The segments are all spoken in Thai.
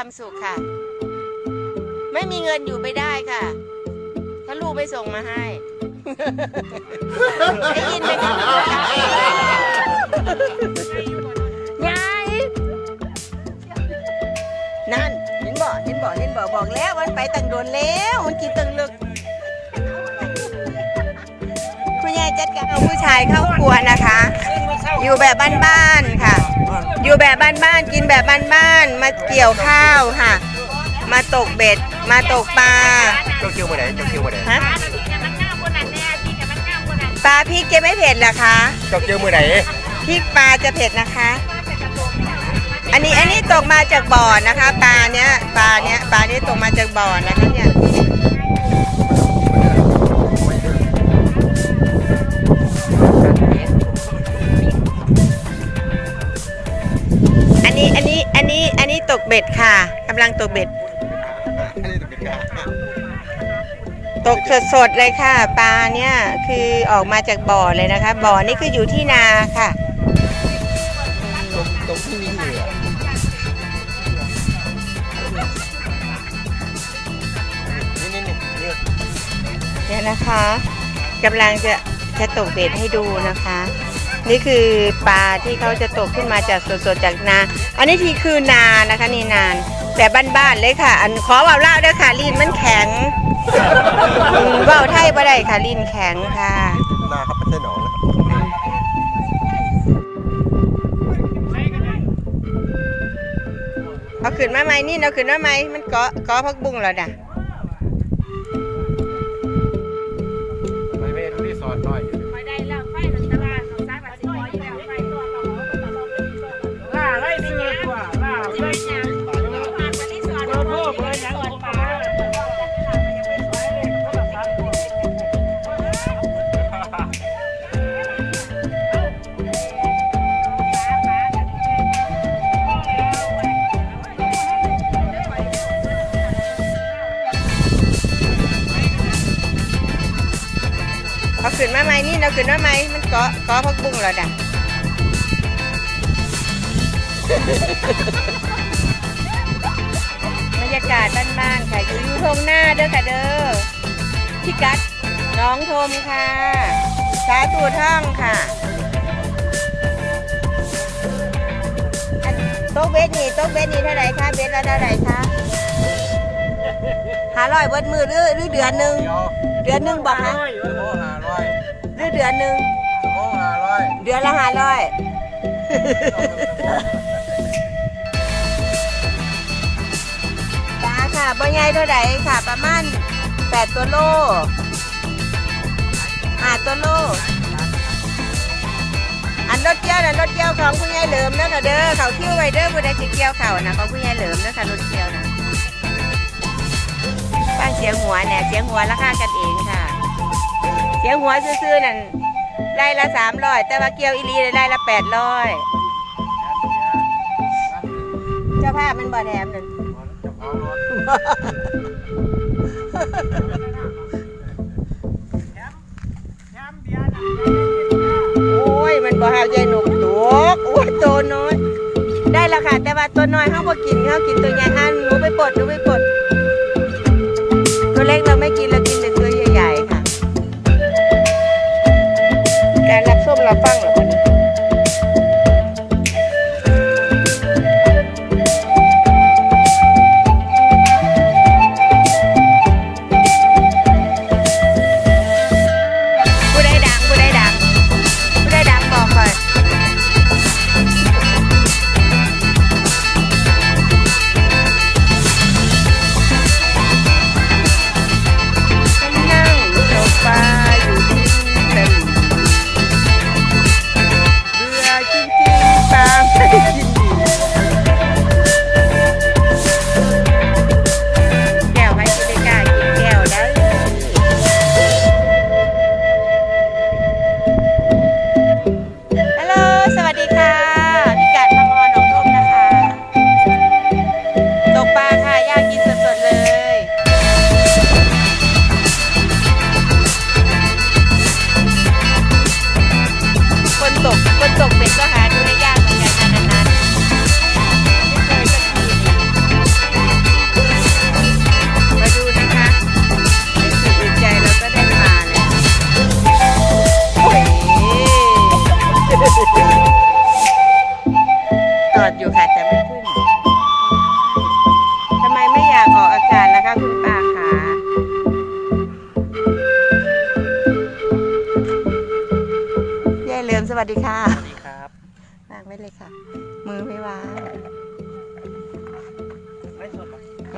ความสุขค่ะ ไม่มีเงินอยู่ไม่ได้ค่ะ ถ้าลูกไม่ส่งมาให้ ได้ยินไหมคะยายนั่นเห็นบ่เห็นบ่เห็นบ่บอกแล้วมันไปตั้งโดนแล้วมันกินตั้งลึกคุณยายจัดการเอาผู้ชายเข้าครัวนะคะ อยู่แบบบ้านๆค่ะ อยู่แบบบ้านๆกินแบบบ้านๆมาเกี่ยวข้าวค่ะ มาตกเบ็ด มาตกปลาเจ้าคิวมาไหนเจ้าคิวมาไหนฮะปลาพริกจะไม่เผ็ดเหรอคะเจ้าคิวมือไหนพริกปลาจะเผ็ดนะคะ อันนี้อันนี้ตกมาจากบ่อนะคะ ปลาเนี้ยปลาเนี้ยปลาเนี้ยตกมาจากบ่อนะคะเนี่ย ตกเบ็ดค่ะกำลังตกเบ็ด อันนี้เป็นการตกสดๆเลยค่ะ ปลาเนี่ยคือออกมาจากบ่อเลยนะคะ บ่อนี่คืออยู่ที่นาค่ะ ตรงตรงที่มีเหยื่อนี่นี่นี่นี่เนี่ยนะคะกำลังจะจะตกเบ็ดให้ดูนะคะ นี่คือปลาที่เขาจะตกขึ้นมาจากสดๆจากนา อันนี้ที่คือนานะคะนี่นานแบบบ้านๆเลยค่ะ อันขอเบาเล่าด้วยค่ะลิ้นมันแข็งอืมเบาไทยบ่ได้ค่ะลิ้นแข็งค่ะนาครับไม่ใช่หนองนะครับเอาขึ้นมาไหมนี่เอาขึ้นมาไหมมันเกาะเกาะพักบุ้งแล้วนะไปเวทรีสอร์ทหน่อย ขึ้นมาไหมนี่เอาขึ้นมาไหมมันเกาะเกาะพักบุ้งแล้วนะบรรยากาศบ้านๆค่ะอยู่อยู่ทงหน้าเด้อค่ะเด้อพี่กัดน้องทมค่ะสาตูท่องค่ะโต๊ะเบสนี่โต๊ะเบสนี่เท่าไรคะเบสละเท่าไรคะหาร้อยเบิดมือหรือหรือเดือนหนึ่งเดียว ดือนหนึ่งบอกนะชั่วโมงห้าร้อยหรือเดือนหนึ่งชั่วโมงห้าร้อยเดือนละห้าร้อยปลาค่ะบ่ใหญ่เท่าไหร่ค่ะ ประมาณแปดตัวโลห้าตัวโล อันรถเกี่ยวนะรถเกี่ยวของคุณยายเหลิมเด้อค่ะเด้อเขาคิ้วไว้เด้อผู้ใดสิเกี่ยวเขานะของคุณยายเหลิมเด้อค่ะรถเกี่ยวนะฟัง เสียงหัวเนี่ยเสียงหัวราคากันเองค่ะ เสียงหัวซื่อๆนั่นไล่ละสามร้อยแต่ว่าเกี่ยวอีลีไล่ละแปดร้อยเจ้าภาพมันบ่แถมนั่นโอ้ยมันบ่หาวใจหนุกตัวโอ้ยตัวน้อย ได้แล้วค่ะ แต่ว่าตัวน้อยเขาบ่กินเขากินตัวใหญ่อันหนูไปปลดหนูไปปลด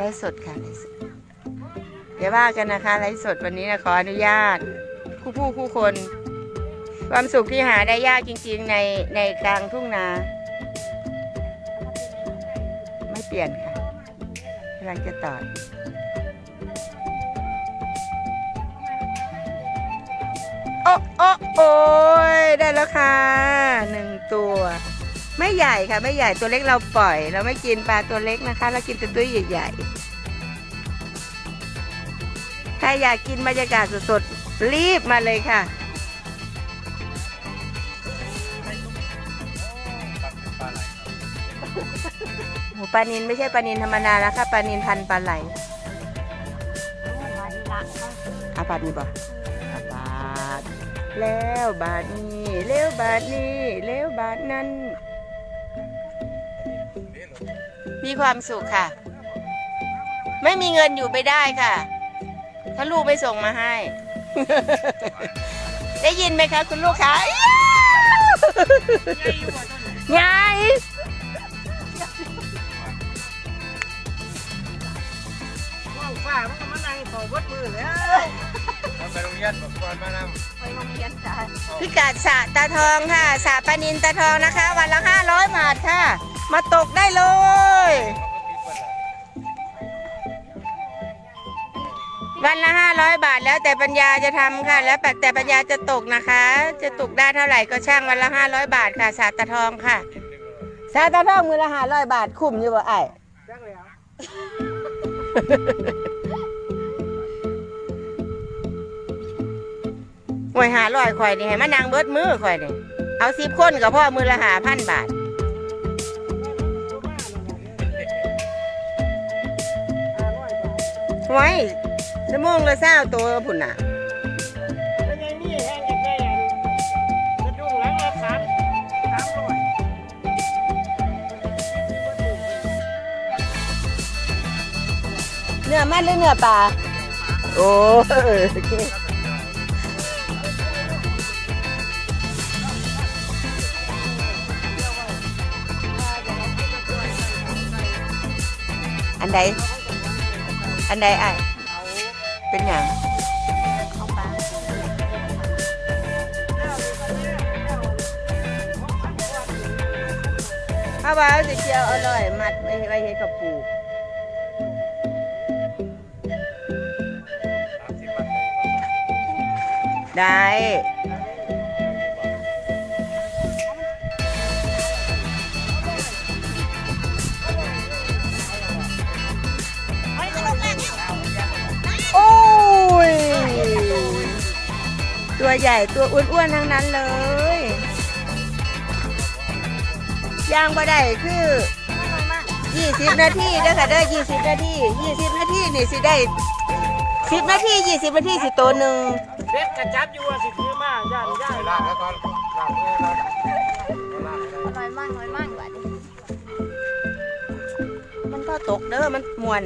ไลฟ์สดค่ะไลฟ์สดเดี๋ยวว่ากันนะคะไลฟ์สดวันนี้นะขออนุญาต คู่ผู้คู่คน ความสุขที่หาได้ยากจริงๆในในกลางทุ่งนา ไม่เปลี่ยนค่ะกำลังจะต่อโอ้โอ้โอ้ยได้แล้วค่ะหนึ่งตัว ไม่ใหญ่ค่ะ ไม่ใหญ่ตัวเล็กเราปล่อย เราไม่กินปลาตัวเล็กนะคะ เรากินแต่ตัวใหญ่ๆใครอยากกินบรรยากาศสดๆรีบมาเลยค่ะปักเป็นปลาไหลครับหมูปลานินไม่ใช่ปลานินธรรมดาแล้วค่ะปลานินพันธุ์ปลาไหลอาบาทนี่บ่อาบาทแล้วบาทนี้แล้วบาทนี้แล้วบาทนั้นนี่เหรอ มีความสุขค่ะ ไม่มีเงินอยู่ไม่ได้ค่ะ ถ้าลูกไม่ส่งมาให้ ได้ยินไหมคะคุณลูกค้าไงว่างฟ้ามันก็มานั่งต่อวัดมือแล้วมันไปโรงเรียนบอกก่อนมานำไปโรงเรียนจ้าพิกัดสระตาทองค่ะสระปลานินตาทองนะคะ วันละห้าร้อยบาทค่ะ มาตกได้เลย วันละห้าร้อยบาทแล้วแต่ปัญญาจะทำค่ะ แล้วแต่ปัญญาจะตกนะคะ จะตกได้เท่าไหร่ก็ช่างวันละห้าร้อยบาทค่ะสระตาทองค่ะสระตาทองมือละห้าร้อยบาทคุ้มอยู่บ่ไอ้ายจังแล้วหวยหาร้อยข่อยนี่ให้มานั่งเบิดมือข่อยนี่เอาสิบคนกับพ่อมือละหาพันบาท ไว้สมองละเศร้าตัวพุ่นน่ะเป็นไงนี่แห้งจะแก่กระดุงหลังละสามสามร้อยเนื้อมันหรือเนื้อปลาโอ้อันใด อันใดไอ้ายเป็นอย่างข้าวาสิเจียวอร่อย มัดไว้ไว้ให้กับปูได้ ตัวใหญ่ตัวอ้วนๆทั้งนั้นเลยย่างบ่ได้คือ20นาทีเด้อค่ะเด้อ20นาที20นาทีนี่สิได้10นาที20นาทีสิตัวหนึ่งเบ็ดกระจับอยู่ว่าสิคือมาย่านย่าไปนลากแล้วก่อนลากเลยลากลากเลยน้อยมากน้อยมากกว่าดิมันก็ตกเด้อมันมวน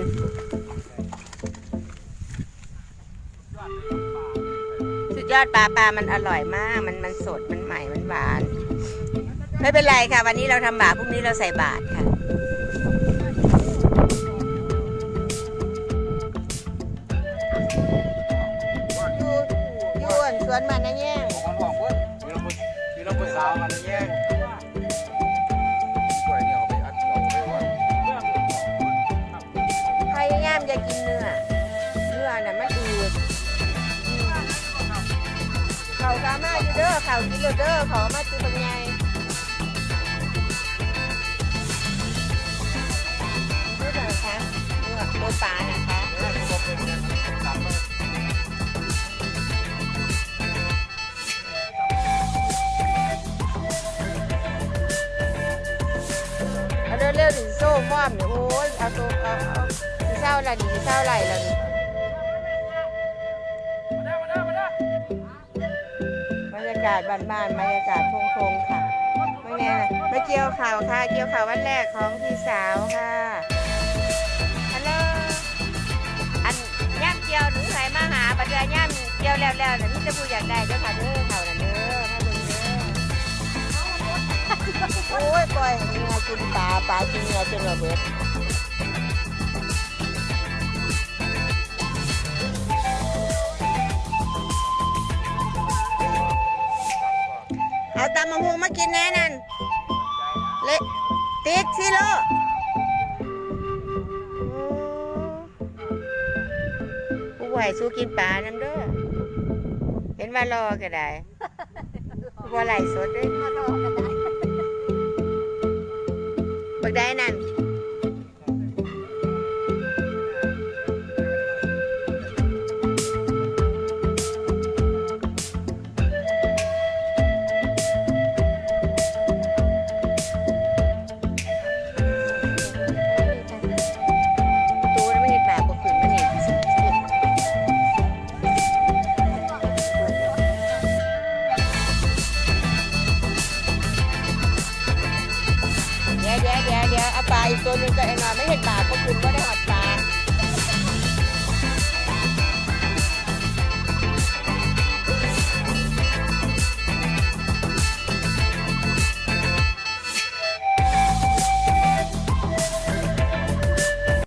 ยอดปลาปลามันอร่อยมาก มันมันสดมันใหม่มันหวาน ไม่เป็นไรค่ะ วันนี้เราทำบาปพรุ่งนี้เราใส่บาตรค่ะอยู่อยู่อันสวนมันนะแย่งของมันของเพิ่นมีน้ำมันมีน้ำมันสาวมันแย่งกล้วยเนี่ยเอาไปอัดเราไปว่าพยายามอย่ากินเนื้อ เนื้อน่ะมันอืด เขาสามาอยู่เด้อเขากินโลดเด้อเขามาจุเป็นไงพูหน่อยคะเนื้อตัวปลานะคะเนี่ยมันบ่เป็นเนี่ยมันดำเลยเอาเร็วๆดิโซ่ฟ้อมเนี่ยโอ้ยเอาตัวเอาเอาดิเศร้าละดิเศร้าไรล่ะาศบ้านๆบรรยากาศทงๆค่ะไม่แน่นะไม่เกี่ยวข่าวค่ะ เกี่ยวข่าววันแรกของพี่สาวค่ะฮัลโหลอันย่ำเกี่ยวหนูใส่มาหาบัดเดือย่ำเกี่ยวแล้วๆน่ะนี่จะผู้อยากได้เด้อค่ะเด้อข่าวน่ะเด้อถ้าเบิ่งเด้อโอ้ยปล่อยให้เหงือกินปลาปลากินเหงือจนระเบิด เอาตำมะฮุงมากินแน่นั่นเละติดสิโลผู้ไหวสู้กินปลาน้ำเด้อเห็นว่ารอก็ได้ว่าไหลฟ์สดเด้วยบักได้นั่น เดี๋ยวเดี๋ยวเอาปลาอีกตัวหนึงก็ไอ้หน่อยไม่เห็นปลาก็คุณก็ได้หอดปลา